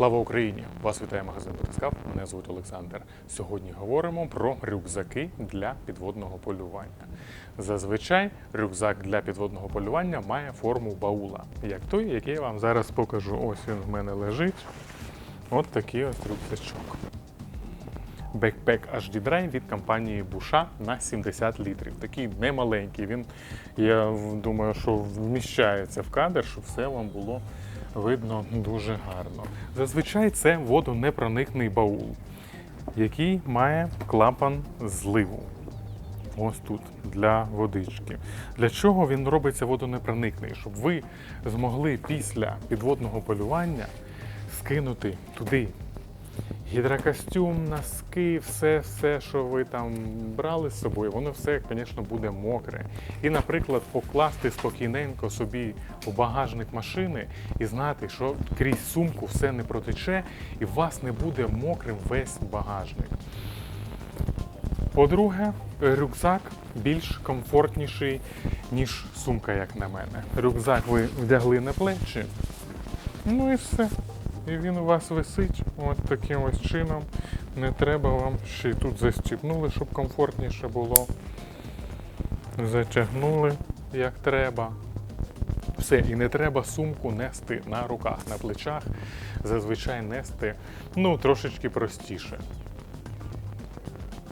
Слава Україні! Вас вітає магазин Батискав. Мене звуть Олександр. Сьогодні говоримо про рюкзаки для підводного полювання. Зазвичай рюкзак для підводного полювання має форму баула, як той, який я вам зараз покажу. Ось він в мене лежить. От такий ось рюкзачок. Backpack HD Dry від компанії Буша на 70 літрів. Такий немаленький. Він, я думаю, що вміщається в кадр, щоб все вам було видно дуже гарно. Зазвичай це водонепроникний баул, який має клапан зливу. Ось тут для водички. Для чого він робиться водонепроникний? Щоб ви змогли після підводного полювання скинути туди гідрокостюм, носки, все, все, що ви там брали з собою, воно все, звісно, буде мокре. І, наприклад, покласти спокійненько собі у багажник машини і знати, що крізь сумку все не протече, і у вас не буде мокрим весь багажник. По-друге, рюкзак більш комфортніший, ніж сумка, як на мене. Рюкзак ви вдягли на плечі, ну і все. І він у вас висить от таким ось чином. Не треба вам ще й тут застібнули, щоб комфортніше було. Затягнули як треба. Все, і не треба сумку нести на руках, на плечах. Зазвичай нести ну, трошечки простіше.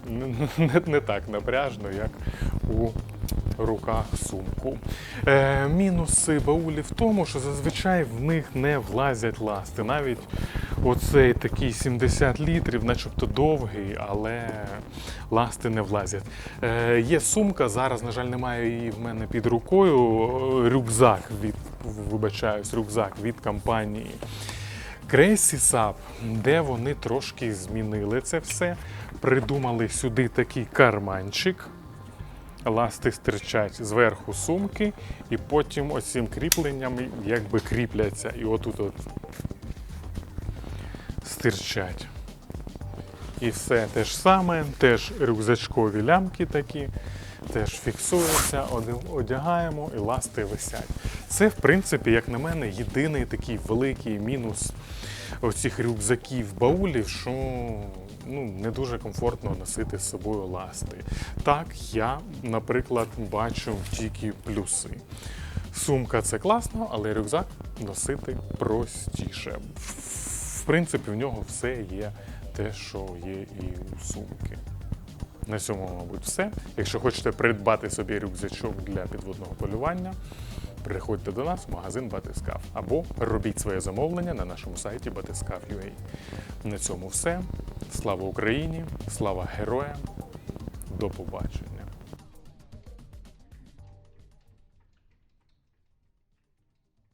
Не, не, не так напряжно, як у руках сумку. Е, мінуси баулів в тому, що зазвичай в них не влазять ласти. Навіть оцей такий 70 літрів, начебто довгий, але ласти не влазять. Е, є сумка, зараз, на жаль, немає її в мене під рукою. Рюкзак від, вибачаюсь, рюкзак від компанії. Crazy Sub, де вони трошки змінили це все, придумали сюди такий карманчик. Ласти стирчать зверху сумки, і потім оцим кріпленням якби кріпляться. І отут от стирчать. І все те ж саме, теж рюкзачкові лямки такі, теж фіксуються, одягаємо і ласти висять. Це, в принципі, як на мене, єдиний такий великий мінус оцих рюкзаків баулів, що ну, не дуже комфортно носити з собою ласти. Так, я, наприклад, бачу тільки плюси. Сумка це класно, але рюкзак носити простіше. В принципі, в нього все є те, що є і у сумки. На цьому, мабуть, все. Якщо хочете придбати собі рюкзачок для підводного полювання, приходьте до нас в магазин Батискав або робіть своє замовлення на нашому сайті Батискав.ua. На цьому все. Слава Україні! Слава героям! До побачення!